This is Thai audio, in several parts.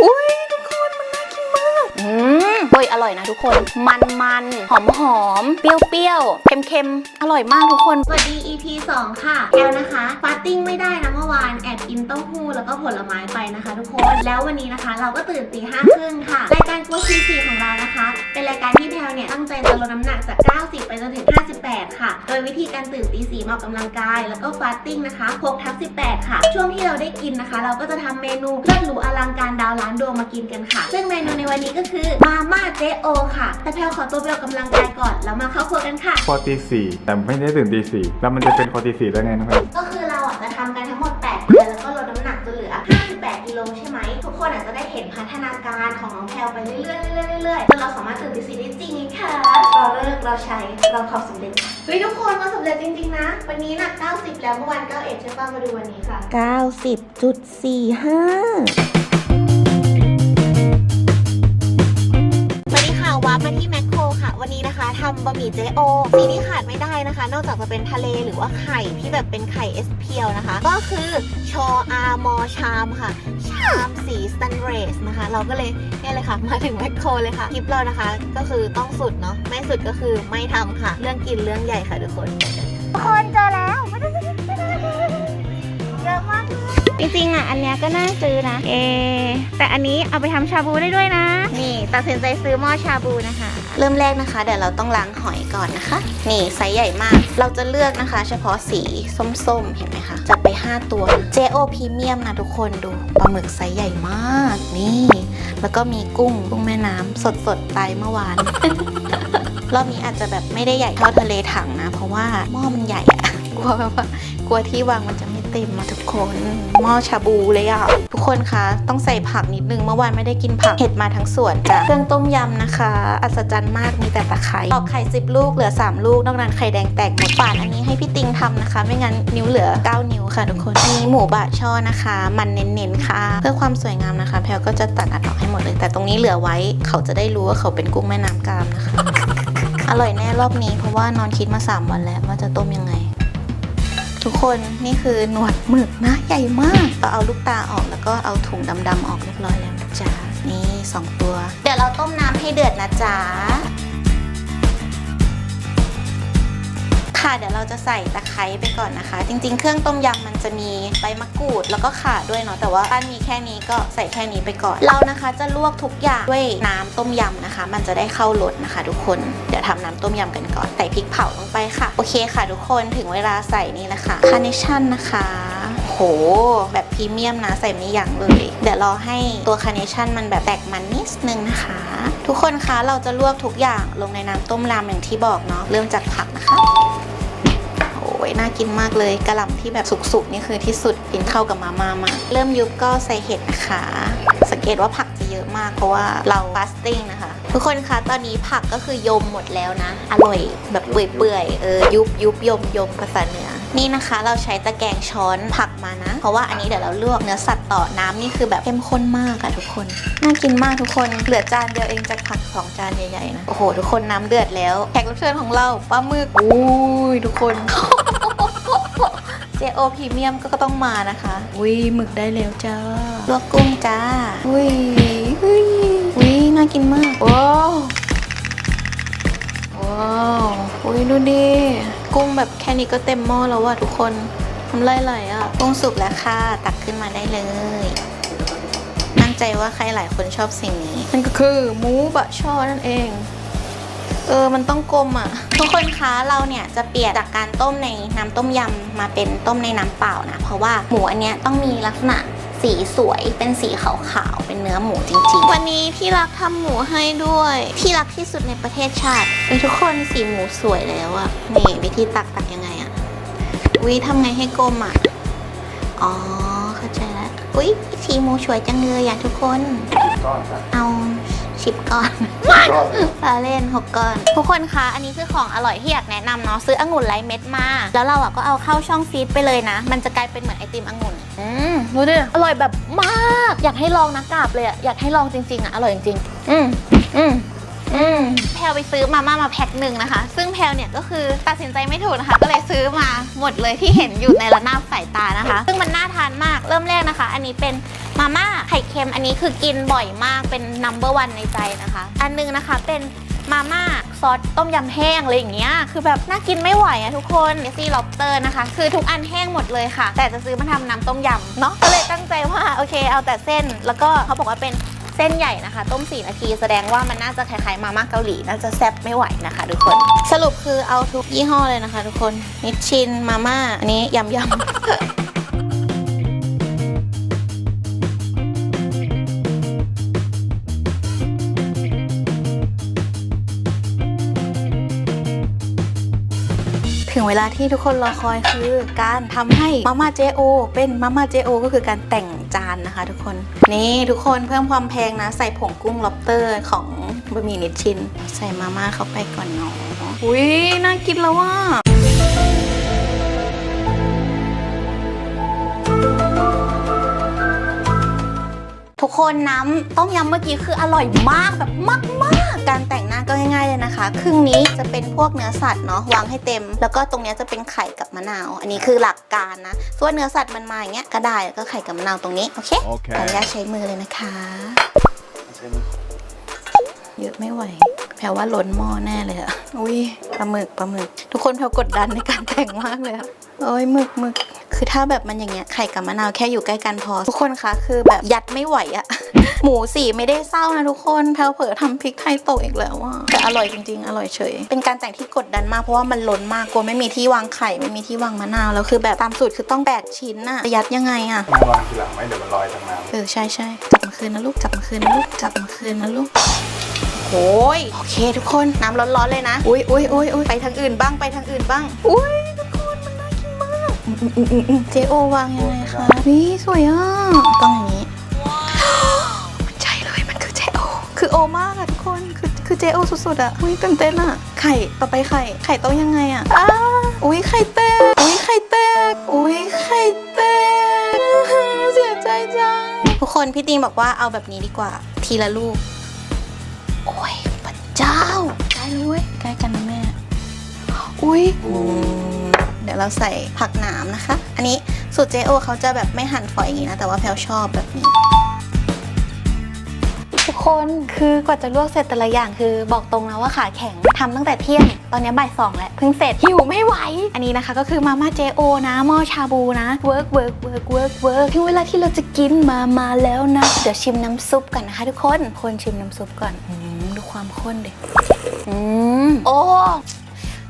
อุ้ เฮ้ยอร่อยนะทุกคน มันมันหอมหอมๆเปรี้ยวเปรี้ยวเค็มเค็มๆอร่อยมากทุกคน สวัสดี EP 2 ค่ะ แอลนะคะฟาสติ้งไม่ได้นะเมื่อวานแอบกินเต้าหู้แล้วก็ผลไม้ไปนะคะ ทุกคน แล้ววันนี้นะคะ เราก็ตื่นตีห้าครึ่งค่ะ รายการกัวชีสีของเรานะคะ เป็นรายการที่แพลเนี่ยตั้งใจจะลดน้ำหนักจาก 90 ไปจนถึง 58 ค่ะ โดยวิธีการตื่นตีสี่มาออกกำลังกาย แล้วก็ฟาสติ้งนะคะ6ทับ18 ค่ะ ช่วงที่เราได้กินนะคะ เราก็จะทำเมนูเลิศหรูอลังการดาวล้านดวงมากินกันค่ะ ซึ่งเมนูในวันนี้ก็คือมาม่าเจโอค่ะ แต่แพลขอตัวไปออกกำลังกายก่อน แล้วมาเข้าครัวกันค่ะ พอตีสี่แต่ไม่ได้ตื่นตีสี่แล้วมันจะเป็นพอตีสี่ได้ไงน้องแพลก็คือเราอะจะทำกันทั้งหมด8เดือนแล้วก็ลดน้ำหนักจนเหลือ 58กิโลใช่ไหม ทุกคนอาจจะได้เห็นพัฒนาการของน้องแพลไปเรื่อยๆเรื่อยเรื่อยจนเราสามารถตื่นตีสี่ได้จริงค่ะ เราเลิกเราใช้เราความสำเร็จค่ะเฮ้ยทุกคนมาสำเร็จจริงๆนะ วันนี้หนัก 90 แล้วเมื่อวัน91ใช่ป่ะมาดูวันนี้ค่ะ 90.45 ทำบะหมี่เจโอสิ่งที่ขาดไม่ได้นะคะ นอกจากจะเป็นทะเลหรือว่าไข่ที่แบบเป็นไข่เอสเพียวนะคะ ก็คือชออามอชามค่ะ ชามสีสแตนเลสนะคะ เราก็เลยเนี่ยเลยค่ะ มาถึงแมคโครเลยค่ะคลิปเรานะคะ ก็คือต้องสุดเนาะไม่สุดก็คือไม่ทำค่ะ เรื่องกินเรื่องใหญ่ค่ะทุกคนทุกคนเจอแล้วเยอะมากจริงๆอะอันเนี้ยก็น่าซื้อนะ เอ แต่อันนี้เอาไปทำชาบูได้ด้วยนะ นี่ตัดสินใจซื้อหม้อชาบูนะคะ เริ่มแรกนะคะเดี๋ยวเราต้องล้างหอยก่อนนะคะ นี่ไซส์ใหญ่มาก เราจะเลือกนะคะ เฉพาะสีส้มๆ เห็นไหมคะจัดไป 5 ตัว JO Premium นะทุกคนดูปลาหมึกไซส์ใหญ่มากนี่ แล้วก็มีกุ้งกุ้งแม่น้ำสดๆตายเมื่อวานรอบนี้อาจจะแบบไม่ได้ใหญ่เท่าทะเลถังนะ เพราะว่าหม้อมันใหญ่อะกลัวแบบว่ากลัวที่วางมันจะ เต็มมาทุกคนหม้อชาบูเลยอะทุกคนคะต้องใส่ผักนิดนึงเมื่อวานไม่ได้กินผักเห็ดมาทั้งสวนจ้ะเครื่องต้มยำนะคะ อัศจรรย์มากมีแต่ตะไคร้ตอกไข่10ลูกเหลือ 3 ลูกนอกนั้นไข่แดงแตกหมดฝานอันนี้ให้พี่ติงทำนะคะ ไม่งั้นนิ้วเหลือ 9 นิ้วค่ะทุกคนมีหมูบะช่อนะคะ มันเน้นๆค่ะ เพื่อความสวยงามนะคะ แพลวก็จะตัดอัดออกให้หมดเลย แต่ตรงนี้เหลือไว้ เขาจะได้รู้ว่าเขาเป็นกุ้งแม่น้ำกรามนะคะ อร่อยแน่รอบนี้เพราะว่านอนคิดมา 3 วันแล้วว่าจะต้มยังไง ทุกคนนี่คือหนวดหมึกนะใหญ่มากก็เอาลูกตาออกแล้วก็เอาถุงดำๆออกเรียบร้อยแล้วนะจ๊ะนี่ 2 ตัว เดี๋ยวเราต้มน้ำให้เดือดนะจ๊ะ ค่ะเดี๋ยวเราจะใส่ตะไคร้ไปก่อนนะคะ จริง ๆ เครื่องต้มยำมันจะมีใบมะกรูดแล้วก็ข่าด้วยเนาะแต่ว่าบ้านมีแค่นี้ก็ใส่แค่นี้ไปก่อน เรานะคะจะลวกทุกอย่างด้วยน้ำต้มยำนะคะ มันจะได้เข้ารสนะคะ ทุกคนเดี๋ยวทำน้ำต้มยำกันก่อนใส่พริกเผาลงไปค่ะ โอเคค่ะ ทุกคนถึงเวลาใส่นี่แหละค่ะคาร์เนชั่นนะคะโห แบบพรีเมียมนะใส่ไม่ยั้งเลย เดี๋ยวรอให้ตัวคาร์เนชั่นมันแบบแตกมันนิดนึงนะคะ ทุกคนคะเราจะลวกทุกอย่างลงในน้ำต้มรำอย่างที่บอกเนาะเริ่มจากผักนะคะ โอ้ยน่ากินมากเลยกระหล่ำที่แบบสุกๆนี่คือที่สุดกินเข้ากับมาม่ามากเริ่มยุบก็ใส่เห็ดนะคะ สังเกตว่าผักจะเยอะมากเพราะว่าเราฟาสติ้งนะคะ ทุกคนคะตอนนี้ผักก็คือยมหมดแล้วนะ อร่อยแบบเปื่อยๆเออยุบยุบยมยมภาษาเหนือนี่นะคะเราใช้ตะแกรงช้อนผักมานะ เพราะว่าอันนี้เดี๋ยวเราลวกเนื้อสัตว์ต่อน้ำนี่คือแบบเข้มข้นมากอะทุกคน น่ากินมากทุกคน เหลือจานเดียวเองจากผักสองจานใหญ่ๆนะ โอ้โห ทุกคนน้ำเดือดแล้ว แขกรับเชิญของเราปลาหมึกอุ้ยทุกคน JO พรีเมียมก็ต้องมานะคะ อุ้ยหมึกได้แล้วจ้าลวกกุ้งจ้า อุ้ยอุ้ยอุ้ยน่ากินมากว้าวว้าวอุ้ยดูดิ กุ้งแบบแค่นี้ก็เต็มหม้อแล้วว่ะทุกคนทำไรไหลอะ กุ้งสุกแล้วค่ะ ตักขึ้นมาได้เลย มั่นใจว่าใครหลายคนชอบสิ่งนี้ นั่นก็คือหมูบะช่อนั่นเอง เออ มันต้องกลมอะ ทุกคนคะ เราเนี่ยจะเปลี่ยนจากการต้มในน้ำต้มยำมาเป็นต้มในน้ำเปล่านะ เพราะว่าหมูอันเนี้ยต้องมีลักษณะสีสวย เป็นสีขาวๆ เป็นเนื้อหมูจริงๆ วันนี้ที่รักทำหมูให้ด้วย ที่รักที่สุดในประเทศชาติเอ้ยทุกคนสีหมูสวยแล้วอะนี่วิธีตักตักยังไงอะวิทำไงให้กลมอะอ๋อ เข้าใจแล้ว อุ้ยสีหมูสวยจังเลยอะทุกคนก้อนครับเอา ชิปก่อนก้อนปลาเล่นหกก้อน ทุกคนคะ อันนี้คือของอร่อยที่อยากแนะนำเนาะ ซื้อองุ่นไร้เม็ดมา แล้วเราอะก็เอาเข้าช่องฟีดไปเลยนะ มันจะกลายเป็นเหมือนไอติมองุ่น อืมดูดิ อร่อยแบบมาก อยากให้ลองนะกราบเลยอะอยากให้ลองจริงๆอะอร่อยจริงๆ อืมอืมอืม แพลไปซื้อมาม่ามาแพ็คหนึ่งนะคะ ซึ่งแพลเนี่ยก็คือตัดสินใจไม่ถูกนะคะ ก็เลยซื้อมาหมดเลยที่เห็นอยู่ในระนาบสายตานะคะ ซึ่งมันน่าทานมากเริ่มแรกนะคะ อันนี้เป็นมาม่าไข่เค็มอันนี้คือกินบ่อยมากเป็น number one ในใจนะคะ อันหนึงนะคะเป็นมาม่าซอสต้มยำแห้งอะไรอย่างเงี้ย คือแบบน่ากินไม่ไหวอะทุกคนเนซี่ล็อบสเตอร์นะคะ คือทุกอันแห้งหมดเลยค่ะ แต่จะซื้อมาทำน้ำต้มยำเนาะ ก็เลยตั้งใจว่าโอเคเอาแต่เส้น แล้วก็เขาบอกว่าเป็น เส้นใหญ่นะคะ ต้ม 4 นาที แสดงว่ามันน่าจะคล้ายๆมาม่าเกาหลีน่าจะแซ่บไม่ไหวนะคะ ทุกคน สรุปคือเอาทุกยี่ห้อเลยนะคะ ทุกคนนิชชินมาม่าอันนี้ยำยำ ถึงเวลาที่ทุกคนรอคอยคือการทำให้มาม่าเจโอเป็นมาม่าเจโอก็คือการแต่งจานนะคะ ทุกคน นี่ทุกคนเพิ่มความแพงนะ ใส่ผงกุ้งล็อบเตอร์ของบะหมี่นิชชิน ใส่มาม่าเข้าไปก่อนเนาะอุ้ยน่ากินแล้วว่ะทุกคนน้ำต้มยำเมื่อกี้คืออร่อยมากแบบมากๆ การแต่ง ก็ง่ายๆเลยนะคะ ครึ่งนี้จะเป็นพวกเนื้อสัตว์เนาะวางให้เต็ม แล้วก็ตรงเนี้ยจะเป็นไข่กับมะนาว อันนี้คือหลักการนะส่วนเนื้อสัตว์มันมาอย่างเงี้ยก็ได้แล้วก็ไข่กับมะนาวตรงนี้โอเคโอเคขออนุญาตใช้มือเลยนะคะเยอะไม่ไหว แพรว่าล้นหม้อแน่เลยอะอุ้ยปลาหมึกปลาหมึก ทุกคนแพรกดดันในการแต่งมากเลยอะโอ้ยหมึกหมึก คือถ้าแบบมันอย่างเงี้ยไข่กับมะนาวแค่อยู่ใกล้กันพอ ทุกคนคะคือแบบยัดไม่ไหวอะหมูสีไม่ได้เศร้านะทุกคนแพลวเผลอทำพริกไทยตกอีกแล้วอะแต่อร่อยจริง ๆ อร่อยเฉย เป็นการแต่งที่กดดันมากเพราะว่ามันล้นมากกลัวไม่มีที่วางไข่ไม่มีที่วางมะนาวแล้วคือแบบตามสูตรคือต้องแปดชิ้นอะจะยัดยังไงอะมาวางทีหลังไหมเดี๋ยวมันลอยจากน้ำเออใช่ใช่จับมาคืนนะลูกจับมาคืนนะลูกจับมาคืนนะลูกโอ้ยโอเคทุกคนน้ำร้อนๆเลยนะ อุ้ยอุ้ยอุ้ยอุ้ยไปทางอื่นบ้างไปทางอื่นบ้างอุ้ย อืมอืมอืมอืมอืมเจโอวางยังไงคะวิสวยอะต้องอย่างนี้มันใช่เลยมันคือเจโอ คือโอมากอะทุกคน คือคือเจโอสุดๆอะอุ้ยตื่นเต้นอะไข่ ต่อไปไข่ ไข่ต้องยังไงอะอ้าอุ้ยไข่แตกอุ้ยไข่แตกอุ้ยไข่แตก เสียใจจัง ทุกคนพี่ติงบอกว่าเอาแบบนี้ดีกว่า ทีละลูก โอ้ยพระเจ้าใกล้เลยเว้ยใกล้กันนะแม่ อุ้ยอืม เดี๋ยวเราใส่ผักหนามนะคะ อันนี้สูตรเจโอเขาจะแบบไม่หั่นฝอยอย่างนี้นะ แต่ว่าแพลชอบแบบนี้ทุกคนคือกว่าจะลวกเสร็จแต่ละอย่างคือบอกตรงนะว่าขาแข็งทำตั้งแต่เที่ยง ตอนนี้บ่ายสองแล้วเพิ่งเสร็จหิวไม่ไหว อันนี้นะคะก็คือมาม่าเจโอนะหม้อชาบูนะเวิร์กเวิร์กเวิร์กเวิร์กเวิร์กถึงเวลาที่เราจะกินมามาแล้วนะ เดี๋ยวชิมน้ำซุปกันนะคะทุกคนคนชิมน้ำซุปก่อนดูความข้นดิอืมโอ้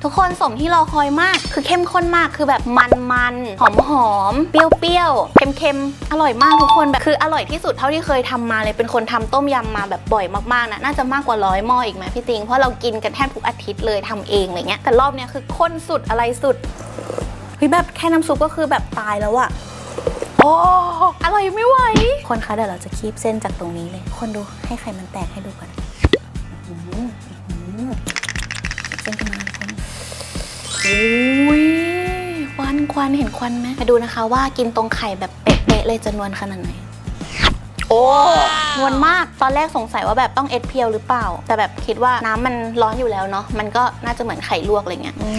ทุกคนสมที่รอคอยมาก คือเข้มข้นมากคือแบบมันมันหอมหอมเปรี้ยวเปรี้ยวเค็มเค็มอร่อยมากทุกคนแบบคืออร่อยที่สุดเท่าที่เคยทำมาเลยเป็นคนทำต้มยำมาแบบบ่อยมากๆนะน่าจะมากกว่าร้อยหม้ออีกไหมพี่ติงเพราะเรากินกันแทบทุกอาทิตย์เลยทำเองอะไรเงี้ยแต่รอบเนี้ยคือข้นสุดอะไรสุดเฮ้ยแบบแค่น้ำซุปก็คือแบบตายแล้วอะโอ้อร่อยไม่ไหวคนคะเดี๋ยวเราจะคีบเส้นจากตรงนี้เลย คนดูให้ไข่มันแตกให้ดูก่อนเส้นขึ้นมา อุ้ยควันควันเห็นควันไหมมาดูนะคะว่ากินตรงไข่แบบเป๊ะๆเลยจะนวลขนาดไหน โอ้นวลมากตอนแรกสงสัยว่าแบบต้องเอสเพียวหรือเปล่า แต่แบบคิดว่าน้ำมันร้อนอยู่แล้วเนาะมันก็น่าจะเหมือนไข่ลวกอะไรเงี้ยอื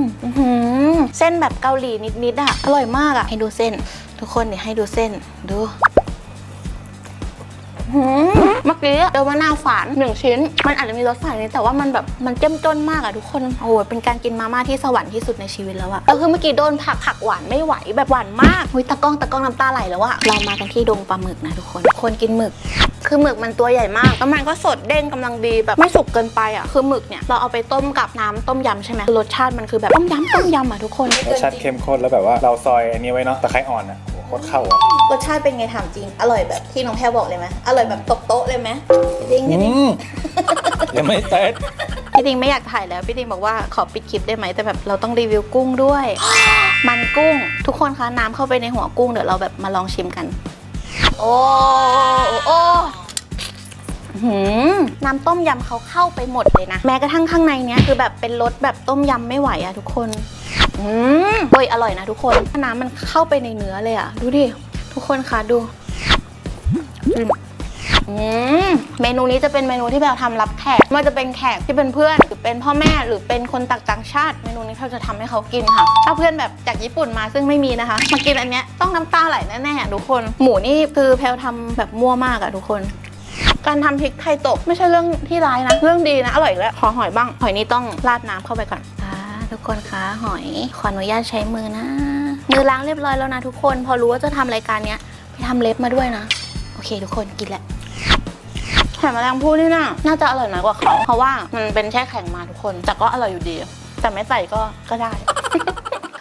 มอื้อหือเส้นแบบเกาหลีนิดๆอะอร่อยมากอะให้ดูเส้น ทุกคนเดี๋ยวให้ดูเส้นดูอื้อ หือเมื่อกี้เจอมะนาวฝานหนึ่งชิ้น มันอาจจะมีรสฝาดนิดแต่ว่ามันแบบมันเจ้มจนมากอะทุกคนโอ้โหเป็นการกินมาม่าที่สวรรค์ที่สุดในชีวิตแล้วอะแล้วคือเมื่อกี้โดนผักผักหวานไม่ไหวแบบหวานมากหุยตะกล้องตะกล้องน้ำตาไหลแล้วอะเรามากันที่ดงปลาหมึกนะทุกคนคนกินหมึก คือหมึกมันตัวใหญ่มากแล้วมันก็สดเด้งกำลังดีแบบไม่สุกเกินไปอะคือหมึกเนี่ยเราเอาไปต้มกับน้ำต้มยำใช่ไหมรสชาติมันคือแบบต้มยำต้มยำอะทุกคนรสชาติเข้มข้นแล้วแบบว่าเราซอยอันนี้ไว้เนาะตะไคร้อ่อนอะ โอ้โหโคตรเข้าอะรสชาติเป็นไงถามจริง อร่อยแบบที่น้องแพรบอกเลยไหมอร่อยแบบตกโต๊ะเลยไหมจริงพี่อืดิงมยังไม่เต็ดพี่ดิงไม่อยากถ่ายแล้วพี่ดิงบอกว่าขอปิดคลิปได้ไหมแต่แบบเราต้องรีวิวกุ้งด้วย มันกุ้ง ทุกคนคะน้ำเข้าไปในหัวกุ้งเดี๋ยวเราแบบมาลองชิมกัน โอ้โอ้โอ้อื้อหือน้ำต้มยำเขาเข้าไปหมดเลยนะ แม้กระทั่งข้างในเนี้ยคือแบบเป็นรสแบบต้มยำไม่ไหวอะทุกคน อืมเฮ้ยอร่อยนะทุกคน น้ำมันเข้าไปในเนื้อเลยอะดูดิ ทุกคนคะดูอืมเมนูนี้จะเป็นเมนูที่แพลทำรับแขกไม่ว่าจะเป็นแขกที่เป็นเพื่อนหรือเป็นพ่อแม่หรือเป็นคนต่างต่างชาติ เมนูนี้แพลจะทำให้เขากินค่ะ ถ้าเพื่อนแบบจากญี่ปุ่นมาซึ่งไม่มีนะคะมากินอันเนี้ยต้องน้ำตาไหลแน่ๆทุกคน หมูนี่คือแพลวทำแบบมั่วมากอะทุกคน การทำพริกไทยตกไม่ใช่เรื่องที่ร้ายนะ เรื่องดีนะ อร่อยแล้วขอหอยบ้างหอยนี้ต้องราดน้ำเข้าไปก่อน ทุกคนคะหอยขออนุญาตใช้มือนะ มือล้างเรียบร้อยแล้วนะทุกคน พอรู้ว่าจะทำรายการเนี้ยไปทำเล็บมาด้วยนะ โอเค ทุกคนกินแหละแข่แมลงพูดนี่น่าน่าจะอร่อยน้อยกว่าเขาเพราะว่ามันเป็นแช่แข็งมาทุกคน แต่ก็อร่อยอยู่ดี แต่ไม่ใส่ก็ก็ได้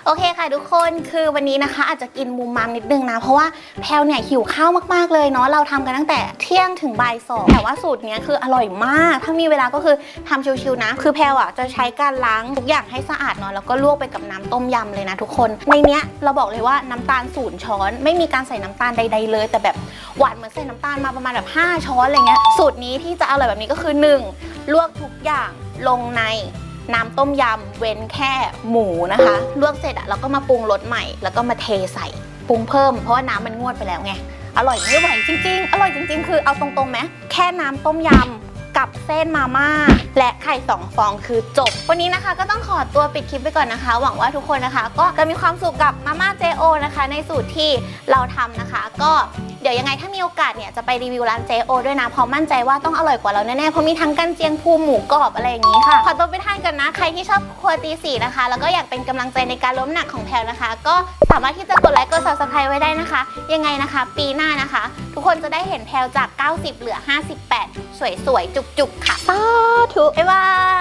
โอเคค่ะทุกคนคือวันนี้นะคะ อาจจะกินมุมมามนิดนึงนะ เพราะว่าแพลวเนี่ยหิวข้าวมากๆเลยเนาะเราทำกันตั้งแต่เที่ยงถึงบ่ายสองแต่ว่าสูตรเนี้ยคืออร่อยมาก ถ้ามีเวลาก็คือทำชิวๆนะ คือแพลวอะจะใช้การล้างทุกอย่างให้สะอาดเนาะแล้วก็ลวกไปกับน้ำต้มยำเลยนะทุกคนในเนี้ยเราบอกเลยว่าน้ำตาลศูนย์ช้อน ไม่มีการใส่น้ำตาลใด ๆ เลย แต่แบบหวานเหมือนใส่น้ำตาลมาประมาณแบบ5ช้อนอะไรเงี้ยสูตรนี้ที่จะอร่อยแบบนี้ก็คือหนึ่งลวกทุกอย่างลงใน น้ำต้มยำเว้นแค่หมูนะคะ ลวกเสร็จอะเราก็มาปรุงรสใหม่ แล้วก็มาเทใส่ปรุงเพิ่มเพราะว่าน้ำมันงวดไปแล้วไง อร่อยไม่ไหวจริงๆ อร่อยจริง ๆ คือเอาตรงๆไหมแค่น้ำต้มยำกับเส้นมาม่าและไข่สองฟองคือจบ วันนี้นะคะก็ต้องขอตัวปิดคลิปไปก่อนนะคะ หวังว่าทุกคนนะคะ ก็จะมีความสุขกับมาม่าเจโอนะคะ ในสูตรที่เราทำนะคะ ก็ เดี๋ยวยังไงถ้ามีโอกาสเนี่ยจะไปรีวิวร้านเจโอด้วยนะเพราะมั่นใจว่าต้องอร่อยกว่าเราแน่ๆเพราะมีทั้งกันเจียงภูหมูกรอบอะไรอย่างนี้ค่ะขอตัวไปทานกันนะ ใครที่ชอบครัวตีสี่นะคะ แล้วก็อยากเป็นกำลังใจในการล้มหนักของแพลนะคะ ก็สามารถที่จะกดไลค์กด subscribe ไว้ได้นะคะ ยังไงนะคะ ปีหน้านะคะ ทุกคนจะได้เห็นแพลจาก 90 เหลือ 58 สวยๆจุกๆค่ะสาธุบ๊ายบาย